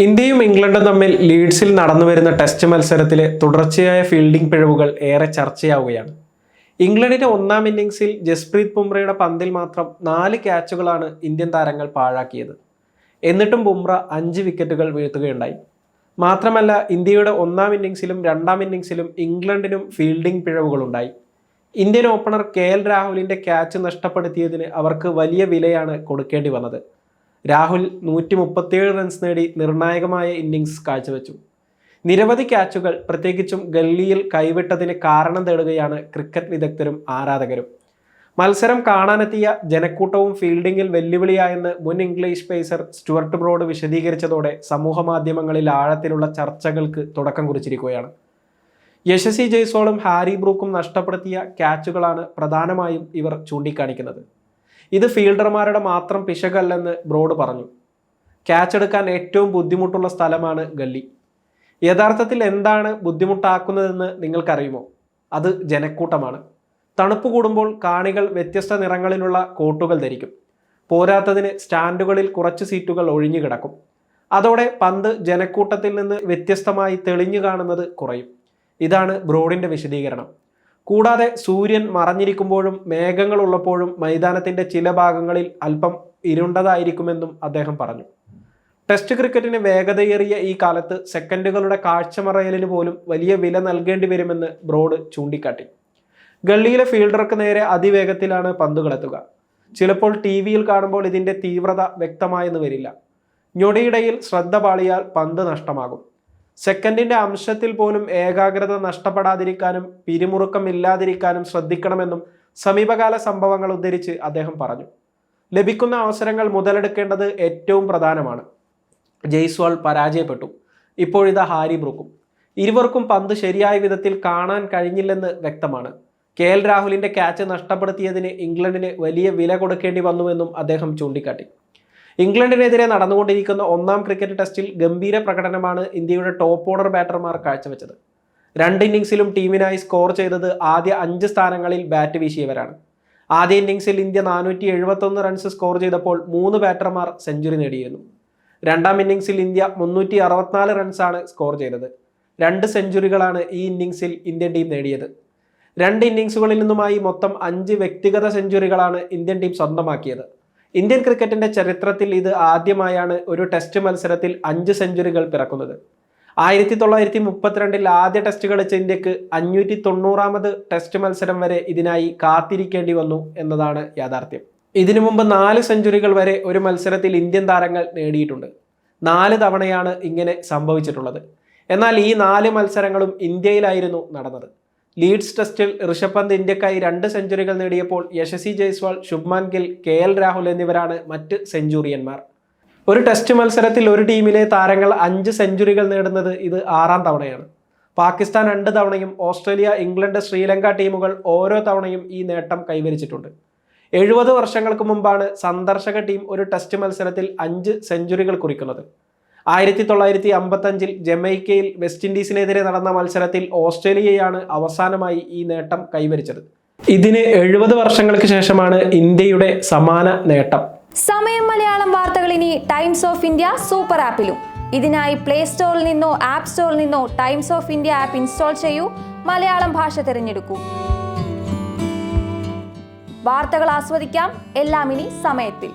ഇന്ത്യയും ഇംഗ്ലണ്ടും തമ്മിൽ ലീഡ്സിൽ നടന്നു വരുന്ന ടെസ്റ്റ് മത്സരത്തിലെ തുടർച്ചയായ ഫീൽഡിംഗ് പിഴവുകൾ ഏറെ ചർച്ചയാവുകയാണ്. ഇംഗ്ലണ്ടിന്റെ ഒന്നാം ഇന്നിംഗ്സിൽ ജസ്പ്രീത് ബുംറയുടെ പന്തിൽ മാത്രം നാല് ക്യാച്ചുകളാണ് ഇന്ത്യൻ താരങ്ങൾ പാഴാക്കിയത്. എന്നിട്ടും ബുംറ അഞ്ച് വിക്കറ്റുകൾ വീഴ്ത്തുകയുണ്ടായി. മാത്രമല്ല ഇന്ത്യയുടെ ഒന്നാം ഇന്നിംഗ്സിലും രണ്ടാം ഇന്നിംഗ്സിലും ഇംഗ്ലണ്ടിനും ഫീൽഡിംഗ് പിഴവുകളുണ്ടായി. ഇന്ത്യൻ ഓപ്പണർ കെ എൽ രാഹുലിന്റെ ക്യാച്ച് നഷ്ടപ്പെടുത്തിയതിന് അവർക്ക് വലിയ വിലയാണ് കൊടുക്കേണ്ടി വന്നത്. രാഹുൽ നൂറ്റി മുപ്പത്തിയേഴ് റൺസ് നേടി നിർണായകമായ ഇന്നിങ്സ് കാഴ്ചവെച്ചു. നിരവധി ക്യാച്ചുകൾ പ്രത്യേകിച്ചും ഗല്ലിയിൽ കൈവിട്ടതിന് കാരണം തേടുകയാണ് ക്രിക്കറ്റ് വിദഗ്ധരും ആരാധകരും. മത്സരം കാണാനെത്തിയ ജനക്കൂട്ടവും ഫീൽഡിംഗിൽ വെല്ലുവിളിയായെന്ന് മുൻ ഇംഗ്ലീഷ് പേസർ സ്റ്റുവർട്ട് ബ്രോഡ് വിശദീകരിച്ചതോടെ സമൂഹമാധ്യമങ്ങളിൽ ആഴത്തിലുള്ള ചർച്ചകൾക്ക് തുടക്കം കുറിച്ചിരിക്കുകയാണ്. യശസ്വി ജയ്സോളും ഹാരി ബ്രൂക്കും നഷ്ടപ്പെടുത്തിയ ക്യാച്ചുകളാണ് പ്രധാനമായും ഇവർ ചൂണ്ടിക്കാണിക്കുന്നത്. ഇത് ഫീൽഡർമാരുടെ മാത്രം പിശകല്ലെന്ന് ബ്രോഡ് പറഞ്ഞു. ക്യാച്ച് എടുക്കാൻ ഏറ്റവും ബുദ്ധിമുട്ടുള്ള സ്ഥലമാണ് ഗല്ലി. യഥാർത്ഥത്തിൽ എന്താണ് ബുദ്ധിമുട്ടാക്കുന്നതെന്ന് നിങ്ങൾക്കറിയുമോ? അത് ജനക്കൂട്ടമാണ്. തണുപ്പ് കൂടുമ്പോൾ കാണികൾ വ്യത്യസ്ത നിറങ്ങളിലുള്ള കോട്ടുകൾ ധരിക്കും. പോരാത്തതിന് സ്റ്റാൻഡുകളിൽ കുറച്ച് സീറ്റുകൾ ഒഴിഞ്ഞു കിടക്കും. അതോടെ പന്ത് ജനക്കൂട്ടത്തിൽ നിന്ന് വ്യത്യസ്തമായി തെളിഞ്ഞു കാണുന്നത് കുറയും. ഇതാണ് ബ്രോഡിന്റെ വിശദീകരണം. കൂടാതെ സൂര്യൻ മറഞ്ഞിരിക്കുമ്പോഴും മേഘങ്ങൾ ഉള്ളപ്പോഴും മൈതാനത്തിന്റെ ചില ഭാഗങ്ങളിൽ അല്പം ഇരുണ്ടതായിരിക്കുമെന്നും അദ്ദേഹം പറഞ്ഞു. ടെസ്റ്റ് ക്രിക്കറ്റിന് വേഗതയേറിയ ഈ കാലത്ത് സെക്കൻഡുകളുടെ കാഴ്ചമറയലിന് പോലും വലിയ വില നൽകേണ്ടി വരുമെന്ന് ബ്രോഡ് ചൂണ്ടിക്കാട്ടി. ഗള്ളിയിലെ ഫീൽഡർക്ക് നേരെ അതിവേഗത്തിലാണ് പന്തുകളെത്തുക. ചിലപ്പോൾ ടി വിയിൽ കാണുമ്പോൾ ഇതിന്റെ തീവ്രത വ്യക്തമായെന്ന് വരില്ല. ഞൊടിയിടയിൽ ശ്രദ്ധ പാളിയാൽ പന്ത് നഷ്ടമാകും. സെക്കൻഡിന്റെ അംശത്തിൽ പോലും ഏകാഗ്രത നഷ്ടപ്പെടാതിരിക്കാനും പിരിമുറുക്കം ഇല്ലാതിരിക്കാനും ശ്രദ്ധിക്കണമെന്നും സമീപകാല സംഭവങ്ങൾ ഉദ്ധരിച്ച് അദ്ദേഹം പറഞ്ഞു. ലഭിക്കുന്ന അവസരങ്ങൾ മുതലെടുക്കേണ്ടത് ഏറ്റവും പ്രധാനമാണ്. ജയ്സ്വാൾ പരാജയപ്പെട്ടു. ഇപ്പോഴിതാ ഹാരി ബ്രൂക്കും. ഇരുവർക്കും പന്ത് ശരിയായ വിധത്തിൽ കാണാൻ കഴിഞ്ഞില്ലെന്ന് വ്യക്തമാണ്. കെ എൽ രാഹുലിന്റെ ക്യാച്ച് നഷ്ടപ്പെടുത്തിയതിന് ഇംഗ്ലണ്ടിന് വലിയ വില കൊടുക്കേണ്ടി വന്നുവെന്നും അദ്ദേഹം ചൂണ്ടിക്കാട്ടി. ഇംഗ്ലണ്ടിനെതിരെ നടന്നുകൊണ്ടിരിക്കുന്ന ഒന്നാം ക്രിക്കറ്റ് ടെസ്റ്റിൽ ഗംഭീര പ്രകടനമാണ് ഇന്ത്യയുടെ ടോപ്പ് ഓർഡർ ബാറ്റർമാർ കാഴ്ചവെച്ചത്. രണ്ട് ഇന്നിംഗ്സിലും ടീമിനായി സ്കോർ ചെയ്തത് ആദ്യ അഞ്ച് സ്ഥാനങ്ങളിൽ ബാറ്റ് വീശിയവരാണ്. ആദ്യ ഇന്നിംഗ്സിൽ ഇന്ത്യ നാനൂറ്റി എഴുപത്തൊന്ന് റൺസ് സ്കോർ ചെയ്തപ്പോൾ മൂന്ന് ബാറ്റർമാർ സെഞ്ചുറി നേടിയിരുന്നു. രണ്ടാം ഇന്നിംഗ്സിൽ ഇന്ത്യ മുന്നൂറ്റി അറുപത്തിനാല് റൺസാണ് സ്കോർ ചെയ്തത്. രണ്ട് സെഞ്ചുറികളാണ് ഈ ഇന്നിംഗ്സിൽ ഇന്ത്യൻ ടീം നേടിയത്. രണ്ട് ഇന്നിംഗ്സുകളിൽ നിന്നുമായി മൊത്തം അഞ്ച് വ്യക്തിഗത സെഞ്ചുറികളാണ് ഇന്ത്യൻ ടീം സ്വന്തമാക്കിയത്. ഇന്ത്യൻ ക്രിക്കറ്റിന്റെ ചരിത്രത്തിൽ ഇത് ആദ്യമായാണ് ഒരു ടെസ്റ്റ് മത്സരത്തിൽ അഞ്ച് സെഞ്ചുറികൾ പിറക്കുന്നത്. ആയിരത്തി തൊള്ളായിരത്തി മുപ്പത്തിരണ്ടിൽ ആദ്യ ടെസ്റ്റ് കളിച്ച ഇന്ത്യയ്ക്ക് അഞ്ഞൂറ്റി തൊണ്ണൂറാമത് ടെസ്റ്റ് മത്സരം വരെ ഇതിനായി കാത്തിരിക്കേണ്ടി വന്നു എന്നതാണ് യാഥാർത്ഥ്യം. ഇതിനു മുമ്പ് നാല് സെഞ്ചുറികൾ വരെ ഒരു മത്സരത്തിൽ ഇന്ത്യൻ താരങ്ങൾ നേടിയിട്ടുണ്ട്. നാല് തവണയാണ് ഇങ്ങനെ സംഭവിച്ചിട്ടുള്ളത്. എന്നാൽ ഈ നാല് മത്സരങ്ങളും ഇന്ത്യയിലായിരുന്നു നടന്നത്. ലീഡ്സ് ടെസ്റ്റിൽ ഋഷഭ് പന്ത് ഇന്ത്യക്കായി രണ്ട് സെഞ്ചുറികൾ നേടിയപ്പോൾ യശസ്വി ജയ്സ്വാൾ ശുഭ്മാൻ ഗിൽ കെ എൽ രാഹുൽ എന്നിവരാണ് മറ്റ് സെഞ്ചുറിയന്മാർ. ഒരു ടെസ്റ്റ് മത്സരത്തിൽ ഒരു ടീമിലെ താരങ്ങൾ അഞ്ച് സെഞ്ചുറികൾ നേടുന്നത് ഇത് ആറാം തവണയാണ്. പാകിസ്ഥാൻ രണ്ട് തവണയും ഓസ്ട്രേലിയ ഇംഗ്ലണ്ട് ശ്രീലങ്ക ടീമുകൾ ഓരോ തവണയും ഈ നേട്ടം കൈവരിച്ചിട്ടുണ്ട്. എഴുപത് വർഷങ്ങൾക്ക് മുമ്പാണ് സന്ദർശക ടീം ഒരു ടെസ്റ്റ് മത്സരത്തിൽ അഞ്ച് സെഞ്ചുറികൾ കുറിക്കുന്നത്. ആയിരത്തി തൊള്ളായിരത്തി അമ്പത്തഞ്ചിൽ ജമൈക്കയിൽ വെസ്റ്റ് ഇൻഡീസിനെതിരെ നടന്ന മത്സരത്തിൽ ഓസ്ട്രേലിയയാണ് അവസാനമായി ഈ നേട്ടം കൈവരിച്ചത്. ഇതിന് എഴുപത് വർഷങ്ങൾക്ക് ശേഷമാണ് ഇന്ത്യയുടെ സമാന നേട്ടം. സമയം മലയാളം വാർത്തകൾ ഇനി ടൈംസ് ഓഫ് ഇന്ത്യ സൂപ്പർ ആപ്പിലും. ഇതിനായി പ്ലേ സ്റ്റോറിൽ നിന്നോ ആപ്പ് സ്റ്റോറിൽ നിന്നോ Times of India app install ചെയ്യൂ. മലയാളം ഭാഷ തിരഞ്ഞെടുക്കൂ. വാർത്തകൾ ആസ്വദിക്കാം. എല്ലാം ഇനി സമയത്തിൽ.